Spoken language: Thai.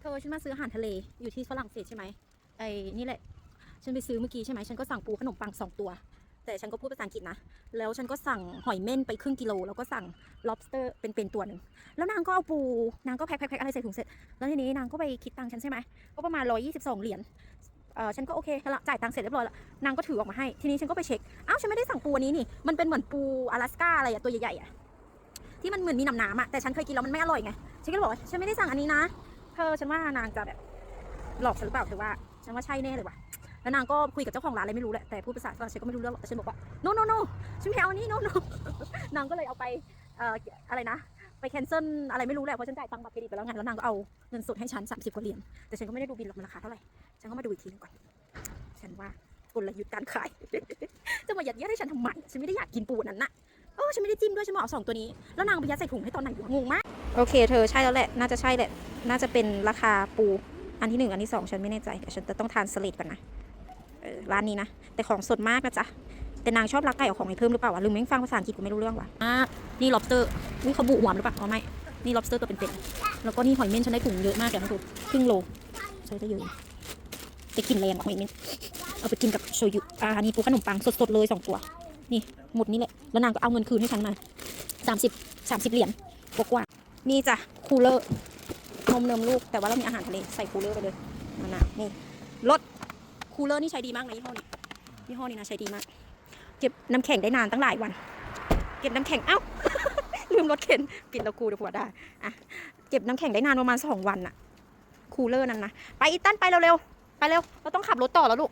เธอฉันมาซื้ออาหารทะเลอยู่ที่ฝรั่งเศสใช่ไหมไอ้นี่แหละ ฉันไปซื้อเมื่อกี้ใช่ไหมฉันก็สั่งปูขนมปังสองตัว แต่ฉันก็พูดภาษาอังกฤษนะ แล้วฉันก็สั่งหอยเม่นไปครึ่งกิโล แล้วก็สั่ง lobster เป็นเป็นตัวหนึ่ง แล้วนางก็เอาปู นางก็แพ็คแพ็คแพ็คอะไรใส่ถุงเสร็จ แล้วทีนี้นางก็ไปคิดตังค์ฉันใช่ไหมก็ประมาณ 122 เหรียญ เออฉันก็โอเคละจ่ายตังค์เสร็จเรียบร้อยแล้ว นางก็ถือออกมาให้ ทีนี้ฉันก็ไปเช็ค อ้าว ฉันไม่ได้สั่งปูอันนี้นี่ มันเป็นเหมือนปู阿拉斯ก้าอะไรอะตัวใหญ่ๆอะที่มันเหมือนมีหนามๆอะแต่ฉันเคยกินแล้วมันไม่อร่อยไง ฉันก็เลยบอกว่าฉันไม่ได้สั่งอันนี้นะ เ ธอฉันว่านางจะแบบหลอกฉันหรือเปล่าเธอว่า ฉันว่าใช่แน่เลยว่ะแล้วนางก็คุยกับเจ้าของร้านอะไรไม่รู้แหละแต่พูดภาษาฝรั่งเศสก็ไม่รู้เรื่องหรอกแต่ฉันบอกว่า no no no ฉันไม่เอานนี้ no no นางก็เลยเอาไปเอ่ออะไรนะ ไปแคนเซิลอะไรไม่รู้แหละเพราะฉันจ่ายตังค์บัตรเครดิตไปแล้วไงแล้วนางก็เอาเงินสดให้ฉัน30กว่าเหรียญแต่ฉันก็ไม่ได้ดูบิลหรอกมันราคาเท่าไหร่ฉันก็มาดูอีกทีหนึงก่อนฉันว่ากลยุทธ์การขายจะมาหยัดเยียดให้ฉันทำไมฉันไม่ได้อยากกินปูนั้นน่ะเออฉันไม่ได้จิ้มด้วยฉันมาเอาสองตัวนี้แล้วนางไปยัดใส่ถุงให้ตอนไหนงงมาก โอเค เธอใช่แล้วแหละ น่าจะใช่แหละ น่าจะเป็นราคาปูอันที่หนึ่งอันที่สองฉันไม่แน่ใจ เดี๋ยวฉันจะต้องทานสลิดก่อนนะร้านนี้นะ แต่ของสดมากนะจ๊ะ แต่นางชอบรักไก่เอาของไปเพิ่มหรือเปล่าวะลืมแม่งฟังภาษาอังกฤษกูไม่รู้เรื่องว่ะอ่านี่ lobster นี่เขาบุหวมันหรือเปล่าอ๋อไม่ นี่ lobster ตัวเป็นๆ แล้วก็นี่หอยเม่นฉันได้ถุงเยอะมากเดี๋ยวมาดูครึ่งโลใช้ได้เยอะอยู่แต่กลินแรงหอยเม่นเอาไปกินกับโชยุ อ่า นี่ปูขนมปังสดๆเลยสองตัว นี่หมดนี่แหละ แล้วนางก็เอาเงินคืนให้ฉันมาสามสิบสามสิบเหรียญกว่า นี่จ้ะคูลเลอร์นมเนมลูกแต่ว่าเรามีอาหารทะเลใส่คูลเลอร์ไปเลยมะนาวนี่รถคูลเลอร์นี่ใช้ดีมากนะยี่ห้อนี้ยี่ห้อนี้นะใช้ดีมาก เก็บน้ำแข็งได้นานตั้งหลายวัน เก็บน้ำแข็งเอ้าลืมรถเข็นปิดแล้วกูเดี๋ยวผัวได้อะเก็บน้ำแข็งได้นานประมาณสองวันอะคูลเลอร์นั้นนะไปอีตันไปเร็วๆไปเร็วเราต้องขับรถต่อแล้วลูก